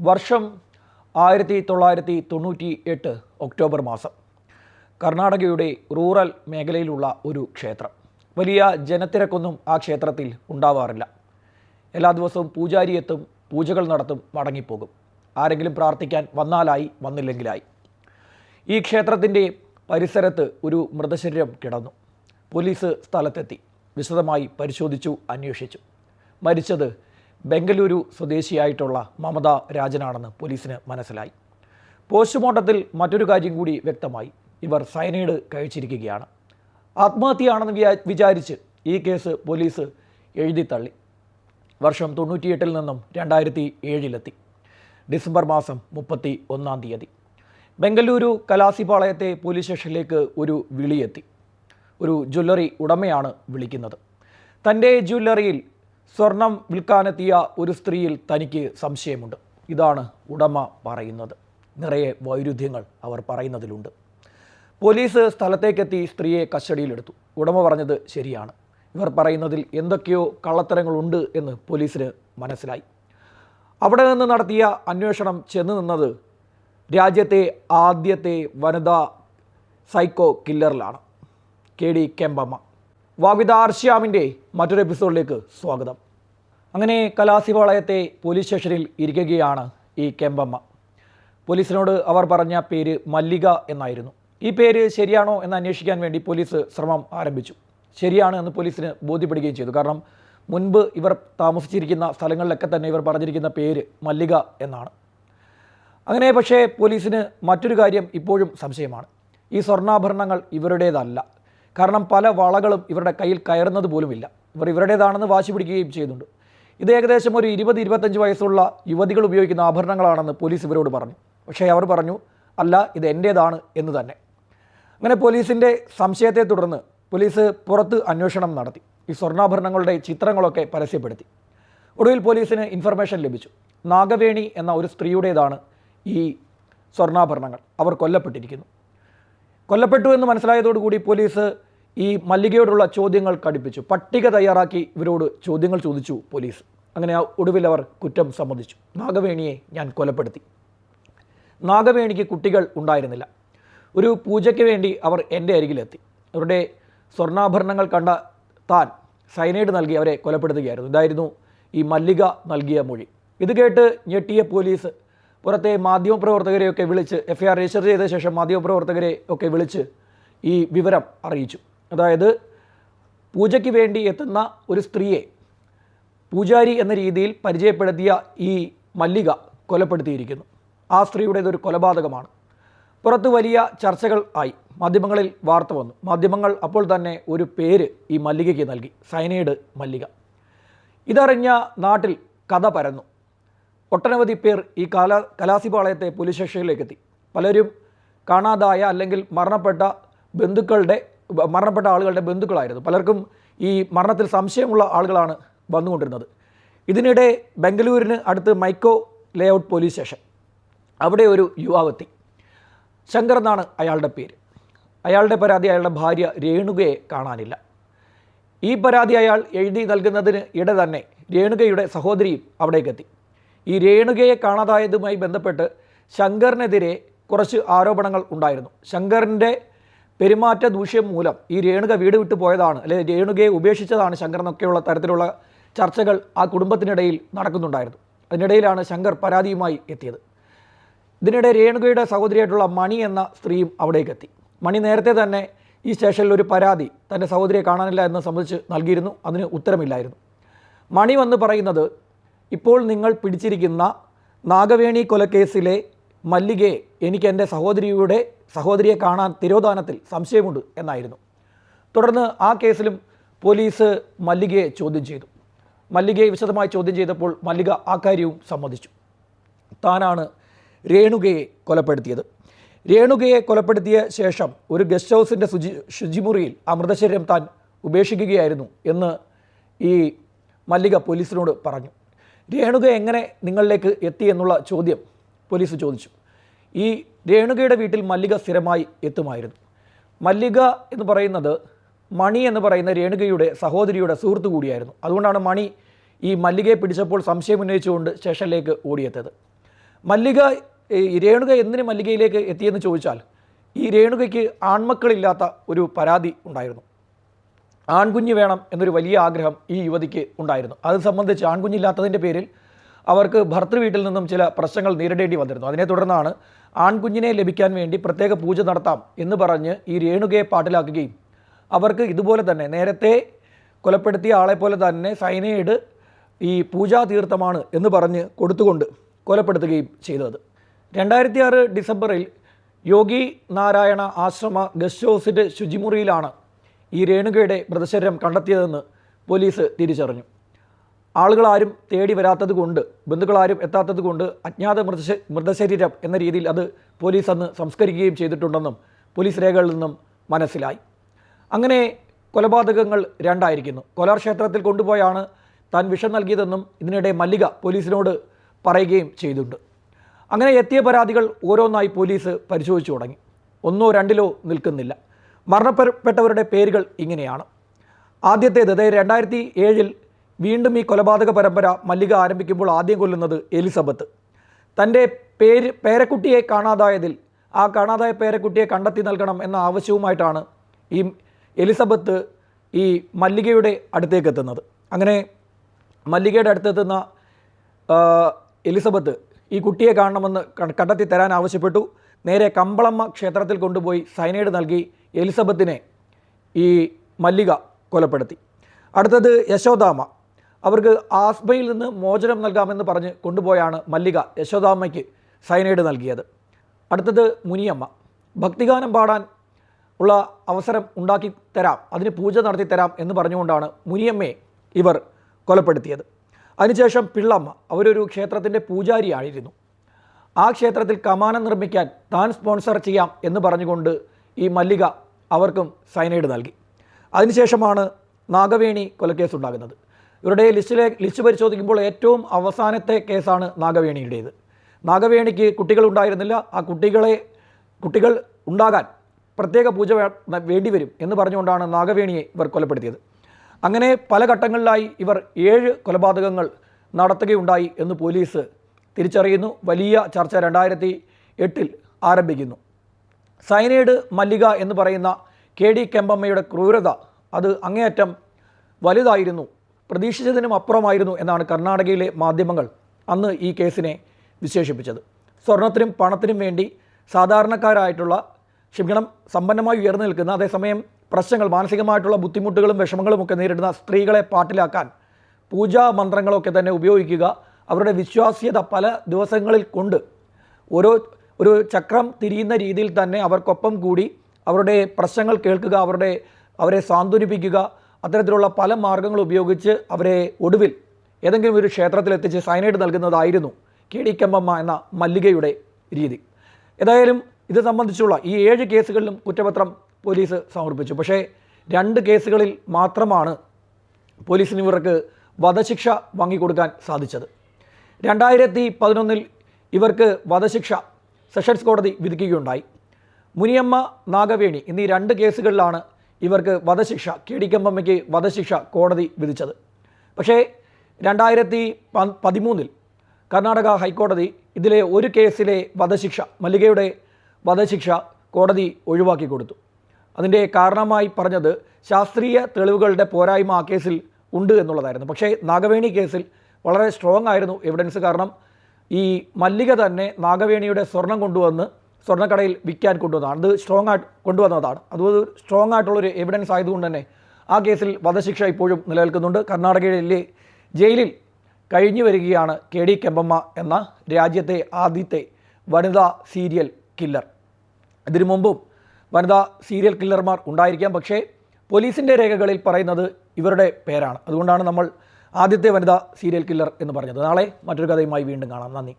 വർഷം ആയിരത്തി തൊള്ളായിരത്തി തൊണ്ണൂറ്റി എട്ട് ഒക്ടോബർ മാസം. കർണാടകയുടെ റൂറൽ മേഖലയിലുള്ള ഒരു ക്ഷേത്രം. വലിയ ജനത്തിരക്കൊന്നും ആ ക്ഷേത്രത്തിൽ ഉണ്ടാവാറില്ല. എല്ലാ ദിവസവും പൂജാരി എത്തും പൂജകൾ നടത്തും മടങ്ങിപ്പോകും. ആരെങ്കിലും പ്രാർത്ഥിക്കാൻ വന്നാലായി വന്നില്ലെങ്കിലായി. ഈ ക്ഷേത്രത്തിന്റെ പരിസരത്ത് ഒരു മൃതശരീരം കിടന്നു. പോലീസ് സ്ഥലത്തെത്തി. വിശദമായി പരിശോധിച്ചു അന്വേഷിച്ചു. മരിച്ചത് ബംഗളൂരു സ്വദേശിയായിട്ടുള്ള മമത രാജനാണെന്ന് പോലീസിന് മനസ്സിലായി. പോസ്റ്റ്മോർട്ടത്തിൽ മറ്റൊരു കാര്യം കൂടി വ്യക്തമായി. ഇവർ സയനൈഡ് കഴിച്ചിരിക്കുകയാണ്. ആത്മഹത്യയാണെന്ന് വിചാ വിചാരിച്ച് ഈ കേസ് പോലീസ് എഴുതിത്തള്ളി. വർഷം തൊണ്ണൂറ്റിയെട്ടിൽ നിന്നും രണ്ടായിരത്തി ഏഴിലെത്തി ഡിസംബർ മാസം മുപ്പത്തി ഒന്നാം തീയതി. ബംഗളൂരു കലാസിപാളയത്തെ പോലീസ് സ്റ്റേഷനിലേക്ക് ഒരു വിളിയെത്തി. ഒരു ജ്വല്ലറി ഉടമയാണ് വിളിക്കുന്നത്. തന്റെ ജ്വല്ലറിയിൽ സ്വർണം വിൽക്കാനെത്തിയ ഒരു സ്ത്രീയിൽ തനിക്ക് സംശയമുണ്ട്. ഇതാണ് ഉടമ പറയുന്നത്. നിറയെ വൈരുദ്ധ്യങ്ങൾ അവർ പറയുന്നതിലുണ്ട്. പോലീസ് സ്ഥലത്തേക്കെത്തി സ്ത്രീയെ കസ്റ്റഡിയിലെടുത്തു. ഉടമ പറഞ്ഞത് ശരിയാണ്. ഇവർ പറയുന്നതിൽ എന്തൊക്കെയോ കള്ളത്തരങ്ങളുണ്ട് എന്ന് പോലീസിന് മനസ്സിലായി. അവിടെ നിന്ന് നടത്തിയ അന്വേഷണം ചെന്ന് നിന്നത് രാജ്യത്തെ ആദ്യത്തെ വനിതാ സൈക്കോ കില്ലറിലാണ്. K D Kempamma. വാവിത ആർശ്യാമിന്റെ മറ്റൊരു എപ്പിസോഡിലേക്ക് സ്വാഗതം. അങ്ങനെ കലാസിപാളയത്തെ പോലീസ് സ്റ്റേഷനിൽ ഇരിക്കുകയാണ് ഈ കെമ്പമ്മ. പോലീസിനോട് അവർ പറഞ്ഞ പേര് മല്ലിക എന്നായിരുന്നു. ഈ പേര് ശരിയാണോ എന്ന് അന്വേഷിക്കാൻ വേണ്ടി പോലീസ് ശ്രമം ആരംഭിച്ചു. ശരിയാണ് എന്ന് പോലീസിന് ബോധ്യപ്പെടുകയും ചെയ്തു. കാരണം മുൻപ് ഇവർ താമസിച്ചിരിക്കുന്ന സ്ഥലങ്ങളിലൊക്കെ തന്നെ ഇവർ പറഞ്ഞിരിക്കുന്ന പേര് മല്ലിക എന്നാണ്. അങ്ങനെ പക്ഷേ പോലീസിന് മറ്റൊരു കാര്യം ഇപ്പോഴും സംശയമാണ്. ഈ സ്വർണാഭരണങ്ങൾ ഇവരുടേതല്ല. കാരണം പല വളകളും ഇവരുടെ കയ്യിൽ കയറുന്നത് പോലുമില്ല. ഇവർ ഇവരുടേതാണെന്ന് വാശി പിടിക്കുകയും ചെയ്യുന്നുണ്ട് ഇത് ഏകദേശം ഒരു ഇരുപത് ഇരുപത്തഞ്ച് വയസ്സുള്ള യുവതികൾ ഉപയോഗിക്കുന്ന ആഭരണങ്ങളാണെന്ന് പോലീസ് ഇവരോട് പറഞ്ഞു. പക്ഷേ അവർ പറഞ്ഞു അല്ല ഇത് എന്റേതാണ് എന്ന് തന്നെ. അങ്ങനെ പോലീസിന്റെ സംശയത്തെ തുടർന്ന് പോലീസ് പുറത്ത് അന്വേഷണം നടത്തി. ഈ സ്വർണാഭരണങ്ങളുടെ ചിത്രങ്ങളൊക്കെ പരസ്യപ്പെടുത്തി. ഒടുവിൽ പോലീസിന് ഇൻഫർമേഷൻ ലഭിച്ചു. നാഗവേണി എന്ന ഒരു സ്ത്രീയുടേതാണ് ഈ സ്വർണാഭരണങ്ങൾ. അവർ കൊല്ലപ്പെട്ടിരിക്കുന്നു. കൊല്ലപ്പെട്ടു എന്ന് മനസ്സിലായതോടുകൂടി പോലീസ് ഈ മല്ലികയോടുള്ള ചോദ്യങ്ങൾ കടുപ്പിച്ചു. പട്ടിക തയ്യാറാക്കി ഇവരോട് ചോദ്യങ്ങൾ ചോദിച്ചു പോലീസ്. അങ്ങനെ ഒടുവിൽ അവർ കുറ്റം സമ്മതിച്ചു. നാഗവേണിയെ ഞാൻ കൊലപ്പെടുത്തി. നാഗവേണിക്ക് കുട്ടികൾ ഉണ്ടായിരുന്നില്ല. ഒരു പൂജയ്ക്ക് വേണ്ടി അവർ എന്റെ അരികിലെത്തി. അവരുടെ സ്വർണാഭരണങ്ങൾ കണ്ട താൻ സൈനൈഡ് നൽകി അവരെ കൊലപ്പെടുത്തുകയായിരുന്നു. ഇതായിരുന്നു ഈ മല്ലിക നൽകിയ മൊഴി. ഇത് കേട്ട് ഞെട്ടിയ പോലീസ് പുറത്തെ മാധ്യമപ്രവർത്തകരെയൊക്കെ വിളിച്ച് എഫ് ഐ ആർ രജിസ്റ്റർ ചെയ്ത ശേഷം മാധ്യമപ്രവർത്തകരെ ഒക്കെ വിളിച്ച് ഈ വിവരം അറിയിച്ചു. അതായത് പൂജയ്ക്ക് വേണ്ടി എത്തുന്ന ഒരു സ്ത്രീയെ പൂജാരി എന്ന രീതിയിൽ പരിചയപ്പെടുത്തിയ ഈ മല്ലിക കൊലപ്പെടുത്തിയിരിക്കുന്നു. ആ സ്ത്രീയുടേതൊരു കൊലപാതകമാണ്. പുറത്ത് വലിയ ചർച്ചകൾ ആയി. മാധ്യമങ്ങളിൽ വാർത്ത വന്നു. മാധ്യമങ്ങൾ അപ്പോൾ തന്നെ ഒരു പേര് ഈ മല്ലികയ്ക്ക് നൽകി. സൈനൈഡ് മല്ലിക. ഇതറിഞ്ഞ നാട്ടിൽ കഥ പരന്നു. ഒട്ടനവധി പേർ ഈ കല കലാസിപാളയത്തെ പോലീസ് സ്റ്റേഷനിലേക്ക് എത്തി പലരും കാണാതായ അല്ലെങ്കിൽ മരണപ്പെട്ട ബന്ധുക്കളുടെ മരണപ്പെട്ട ആളുകളുടെ ബന്ധുക്കളായിരുന്നു. പലർക്കും ഈ മരണത്തിൽ സംശയമുള്ള ആളുകളാണ് വന്നുകൊണ്ടിരുന്നത്. ഇതിനിടെ ബംഗളൂരിന് അടുത്ത് മൈക്കോ ലേഔട്ട് പോലീസ് സ്റ്റേഷൻ. അവിടെ ഒരു യുവാവെത്തി. ശങ്കർ എന്നാണ് അയാളുടെ പേര്. അയാളുടെ പരാതി അയാളുടെ ഭാര്യ രേണുകയെ കാണാനില്ല. ഈ പരാതി അയാൾ എഴുതി നൽകുന്നതിന് ഇട തന്നെ രേണുകയുടെ സഹോദരിയും അവിടേക്കെത്തി ഈ രേണുകയെ കാണാതായതുമായി ബന്ധപ്പെട്ട് ശങ്കറിനെതിരെ കുറച്ച് ആരോപണങ്ങൾ ഉണ്ടായിരുന്നു. ശങ്കറിന്റെ പെരുമാറ്റ ദൂഷ്യം മൂലം ഈ രേണുക വീട് വിട്ടു പോയതാണ് അല്ലെ രേണുകയെ ഉപേക്ഷിച്ചതാണ് ശങ്കർ എന്നൊക്കെയുള്ള തരത്തിലുള്ള ചർച്ചകൾ ആ കുടുംബത്തിനിടയിൽ നടക്കുന്നുണ്ടായിരുന്നു. അതിനിടയിലാണ് ശങ്കർ പരാതിയുമായി എത്തിയത്. ഇതിനിടെ രേണുകയുടെ സഹോദരിയായിട്ടുള്ള മണി എന്ന സ്ത്രീയും അവിടേക്ക് എത്തി. മണി നേരത്തെ തന്നെ ഈ സ്റ്റേഷനിൽ ഒരു പരാതി തന്റെ സഹോദരിയെ കാണാനില്ല എന്ന് സംബന്ധിച്ച് നൽകിയിരുന്നു അതിന് ഉത്തരമില്ലായിരുന്നു. മണി വന്ന് പറയുന്നത് ഇപ്പോൾ നിങ്ങൾ പിടിച്ചിരിക്കുന്ന നാഗവേണി കൊലക്കേസിലെ മല്ലികയെ എനിക്ക് എന്റെ സഹോദരിയുടെ സഹോദരിയെ കാണാൻ തിരോധാനത്തിൽ സംശയമുണ്ട് എന്നായിരുന്നു. തുടർന്ന് ആ കേസിലും പോലീസ് മല്ലികയെ ചോദ്യം ചെയ്തു. മല്ലികയെ വിശദമായി ചോദ്യം ചെയ്തപ്പോൾ മല്ലിക ആ കാര്യവും സമ്മതിച്ചു. താനാണ് രേണുകയെ കൊലപ്പെടുത്തിയത്. രേണുകയെ കൊലപ്പെടുത്തിയ ശേഷം ഒരു ഗസ്റ്റ് ഹൗസിന്റെ ശുചി ശുചിമുറിയിൽ അമൃതശരീരം താൻ ഉപേക്ഷിക്കുകയായിരുന്നു എന്ന് ഈ മല്ലിക പോലീസിനോട് പറഞ്ഞു. രേണുക എങ്ങനെ നിങ്ങളിലേക്ക് എത്തി എന്നുള്ള ചോദ്യം പോലീസ് ചോദിച്ചു. ഈ രേണുകയുടെ വീട്ടിൽ മല്ലിക സ്ഥിരമായി എത്തുമായിരുന്നു. മല്ലിക എന്ന് പറയുന്നത് മണി എന്ന് പറയുന്ന രേണുകയുടെ സഹോദരിയുടെ സുഹൃത്തു കൂടിയായിരുന്നു. അതുകൊണ്ടാണ് മണി ഈ മല്ലികയെ പിടിച്ചപ്പോൾ സംശയം ഉന്നയിച്ചുകൊണ്ട് സ്റ്റേഷനിലേക്ക് ഓടിയെത്തത് മല്ലിക ഈ രേണുക എന്തിന് മല്ലികയിലേക്ക് എത്തിയെന്ന് ചോദിച്ചാൽ ഈ രേണുകയ്ക്ക് ആൺമക്കളില്ലാത്ത ഒരു പരാതി ഉണ്ടായിരുന്നു. ആൺകുഞ്ഞ് വേണം എന്നൊരു വലിയ ആഗ്രഹം ഈ യുവതിക്ക് ഉണ്ടായിരുന്നു. അത് സംബന്ധിച്ച് ആൺകുഞ്ഞില്ലാത്തതിന്റെ പേരിൽ അവർക്ക് ഭർത്തൃ വീട്ടിൽ നിന്നും ചില പ്രശ്നങ്ങൾ നേരിടേണ്ടി വന്നിരുന്നു. അതിനെ തുടർന്നാണ് ആൺകുഞ്ഞിനെ ലഭിക്കാൻ വേണ്ടി പ്രത്യേക പൂജ നടത്താം എന്ന് പറഞ്ഞ് ഈ രേണുകയെ പാട്ടിലാക്കുകയും അവർക്ക് ഇതുപോലെ തന്നെ നേരത്തെ കൊലപ്പെടുത്തിയ ആളെ പോലെ തന്നെ സൈനൈഡ് ഈ പൂജാ തീർത്ഥമാണ് എന്ന് പറഞ്ഞ് കൊടുത്തുകൊണ്ട് കൊലപ്പെടുത്തുകയും ചെയ്തത്. രണ്ടായിരത്തി ആറ് ഡിസംബറിൽ യോഗി നാരായണ ആശ്രമ ഗസ്റ്റ് ഹൗസിന്റെ ശുചിമുറിയിലാണ് ഈ രേണുകയുടെ മൃതശരീരം കണ്ടെത്തിയതെന്ന് പോലീസ് തിരിച്ചറിഞ്ഞു. ആളുകളാരും തേടി വരാത്തത് കൊണ്ട് ബന്ധുക്കളാരും എത്താത്തത് കൊണ്ട് അജ്ഞാത മൃതശ മൃതശരീരം എന്ന രീതിയിൽ അത് പോലീസ് അന്ന് സംസ്കരിക്കുകയും ചെയ്തിട്ടുണ്ടെന്നും പോലീസ് രേഖകളിൽ നിന്നും മനസ്സിലായി. അങ്ങനെ കൊലപാതകങ്ങൾ രണ്ടായിരിക്കുന്നു. കൊലാർ ക്ഷേത്രത്തിൽ കൊണ്ടുപോയാണ് താൻ വിഷം നൽകിയതെന്നും ഇതിനിടെ മല്ലിക പോലീസിനോട് പറയുകയും ചെയ്തിട്ടുണ്ട്. അങ്ങനെ എത്തിയ പരാതികൾ ഓരോന്നായി പോലീസ് പരിശോധിച്ചു തുടങ്ങി. ഒന്നോ രണ്ടിലോ നിൽക്കുന്നില്ല. മരണപ്പെട്ടവരുടെ പേരുകൾ ഇങ്ങനെയാണ്. ആദ്യത്തേത് അതായത് രണ്ടായിരത്തി ഏഴിൽ വീണ്ടും ഈ കൊലപാതക പരമ്പര മല്ലിക ആരംഭിക്കുമ്പോൾ ആദ്യം കൊല്ലുന്നത് എലിസബത്ത്. തന്റെ പേര് പേരക്കുട്ടിയെ കാണാതായതിൽ ആ കാണാതായ പേരക്കുട്ടിയെ കണ്ടെത്തി നൽകണം എന്ന ആവശ്യവുമായിട്ടാണ് ഈ എലിസബത്ത് ഈ മല്ലികയുടെ അടുത്തേക്ക് എത്തുന്നത്. അങ്ങനെ മല്ലികയുടെ അടുത്തെത്തുന്ന എലിസബത്ത് ഈ കുട്ടിയെ കാണണമെന്ന് കണ്ടെത്തി തരാൻ ആവശ്യപ്പെട്ടു. നേരെ കമ്പളമ്മ ക്ഷേത്രത്തിൽ കൊണ്ടുപോയി സൈനൈഡ് നൽകി എലിസബത്തിനെ ഈ മല്ലിക കൊലപ്പെടുത്തി. അടുത്തത് യശോദാമ്മ. അവർക്ക് ആസ്മയിൽ നിന്ന് മോചനം നൽകാമെന്ന് പറഞ്ഞ് കൊണ്ടുപോയാണ് മല്ലിക യശോദാമ്മയ്ക്ക് സൈനൈഡ് നൽകിയത്. അടുത്തത് മുനിയമ്മ. ഭക്തിഗാനം പാടാൻ ഉള്ള അവസരം ഉണ്ടാക്കി തരാം അതിന് പൂജ നടത്തി തരാം എന്ന് പറഞ്ഞുകൊണ്ടാണ് മുനിയമ്മയെ ഇവർ കൊലപ്പെടുത്തിയത്. അതിനുശേഷം പിള്ളമ്മ അവരൊരു ക്ഷേത്രത്തിന്റെ പൂജാരിയായിരുന്നു. ആ ക്ഷേത്രത്തിൽ കമാനം നിർമ്മിക്കാൻ താൻ സ്പോൺസർ ചെയ്യാം എന്ന് പറഞ്ഞുകൊണ്ട് ഈ മല്ലിക അവർക്കും സൈനൈഡ് നൽകി. അതിനുശേഷമാണ് നാഗവേണി കൊലക്കേസ് ഉണ്ടാകുന്നത് ഇവരുടെ ലിസ്റ്റിലെ ലിസ്റ്റ് പരിശോധിക്കുമ്പോൾ ഏറ്റവും അവസാനത്തെ കേസാണ് നാഗവേണിയുടേത്. നാഗവേണിക്ക് കുട്ടികൾ ഉണ്ടായിരുന്നില്ല ആ കുട്ടികളെ കുട്ടികൾ ഉണ്ടാകാൻ പ്രത്യേക പൂജ വേണ്ടി വരും എന്ന് പറഞ്ഞുകൊണ്ടാണ് നാഗവേണിയെ ഇവർ കൊലപ്പെടുത്തിയത്. അങ്ങനെ പല ഘട്ടങ്ങളിലായി ഇവർ ഏഴ് കൊലപാതകങ്ങൾ നടത്തുകയുണ്ടായി എന്ന് പോലീസ് തിരിച്ചറിയുന്നു. വലിയ ചർച്ച രണ്ടായിരത്തി എട്ടിൽ ആരംഭിക്കുന്നു. സൈനൈഡ് മല്ലിക എന്ന് പറയുന്ന കെ ഡി കെമ്പമ്മയുടെ ക്രൂരത അത് അങ്ങേയറ്റം വലുതായിരുന്നു പ്രതീക്ഷിച്ചതിനും അപ്പുറമായിരുന്നു എന്നാണ് കർണാടകയിലെ മാധ്യമങ്ങൾ അന്ന് ഈ കേസിനെ വിശേഷിപ്പിച്ചത്. സ്വർണത്തിനും പണത്തിനും വേണ്ടി സാധാരണക്കാരായിട്ടുള്ള ക്ഷമിക്കണം സമ്പന്നമായി ഉയർന്നു നിൽക്കുന്ന അതേസമയം പ്രശ്നങ്ങൾ മാനസികമായിട്ടുള്ള ബുദ്ധിമുട്ടുകളും വിഷമങ്ങളും ഒക്കെ നേരിടുന്ന സ്ത്രീകളെ പാട്ടിലാക്കാൻ പൂജാ മന്ത്രങ്ങളൊക്കെ തന്നെ ഉപയോഗിക്കുക. അവരുടെ വിശ്വാസ്യത പല ദിവസങ്ങളിൽ കൊണ്ട് ഓരോ ഒരു ചക്രം തിരിയുന്ന രീതിയിൽ തന്നെ അവർക്കൊപ്പം കൂടി അവരുടെ പ്രശ്നങ്ങൾ കേൾക്കുക അവരുടെ അവരെ സാന്ത്വനിപ്പിക്കുക അത്തരത്തിലുള്ള പല മാർഗങ്ങൾ ഉപയോഗിച്ച് അവരെ ഒടുവിൽ ഏതെങ്കിലും ഒരു ക്ഷേത്രത്തിൽ എത്തിച്ച് സൈനൈഡ് നൽകുന്നതായിരുന്നു കെ ഡി കെമ്പമ്മ എന്ന മല്ലികയുടെ രീതി. ഏതായാലും ഇത് സംബന്ധിച്ചുള്ള ഈ ഏഴ് കേസുകളിലും കുറ്റപത്രം പോലീസ് സമർപ്പിച്ചു. പക്ഷേ രണ്ട് കേസുകളിൽ മാത്രമാണ് പോലീസിന് ഇവർക്ക് വധശിക്ഷ വാങ്ങിക്കൊടുക്കാൻ സാധിച്ചത്. രണ്ടായിരത്തി പതിനൊന്നിൽ ഇവർക്ക് വധശിക്ഷ സെഷൻസ് കോടതി വിധിക്കുകയുണ്ടായി. മുനിയമ്മ നാഗവേണി എന്നീ രണ്ട് കേസുകളിലാണ് ഇവർക്ക് വധശിക്ഷ കെ ഡി കെമ്പമ്മയ്ക്ക് വധശിക്ഷ കോടതി വിധിച്ചത്. പക്ഷേ രണ്ടായിരത്തി പതിമൂന്നിൽ കർണാടക ഹൈക്കോടതി ഇതിലെ ഒരു കേസിലെ വധശിക്ഷ മല്ലികയുടെ വധശിക്ഷ കോടതി ഒഴിവാക്കി കൊടുത്തു. അതിന്റെ കാരണമായി പറഞ്ഞത് ശാസ്ത്രീയ തെളിവുകളുടെ പോരായ്മ ആ കേസിൽ ഉണ്ട് എന്നുള്ളതായിരുന്നു. പക്ഷേ നാഗവേണി കേസിൽ വളരെ സ്ട്രോങ് ആയിരുന്നു എവിഡൻസ് കാരണം ഈ മല്ലിക തന്നെ നാഗവേണിയുടെ സ്വർണം കൊണ്ടുവന്ന് സ്വർണക്കടയിൽ വിൽക്കാൻ കൊണ്ടുവന്നതാണ്. അത് സ്ട്രോങ് ആയിട്ട് കൊണ്ടുവന്നതാണ്. അത് സ്ട്രോങ് ആയിട്ടുള്ളൊരു എവിഡൻസ് ആയതുകൊണ്ട് തന്നെ ആ കേസിൽ വധശിക്ഷ ഇപ്പോഴും നിലനിൽക്കുന്നുണ്ട്. കർണാടകയിലെ ജയിലിൽ കഴിഞ്ഞു വരികയാണ് കെ ഡി കെമ്പമ്മ എന്ന രാജ്യത്തെ ആദ്യത്തെ വനിതാ സീരിയൽ കില്ലർ ഇതിനു മുമ്പും വനിതാ സീരിയൽ കില്ലർമാർ ഉണ്ടായിരിക്കാം. പക്ഷേ പോലീസിന്റെ രേഖകളിൽ പറയുന്നത് ഇവരുടെ പേരാണ്. അതുകൊണ്ടാണ് നമ്മൾ ആദ്യത്തെ വനിതാ സീരിയൽ കില്ലർ എന്ന് പറഞ്ഞത്. നാളെ മറ്റൊരു കഥയുമായി വീണ്ടും കാണാം. നന്ദി.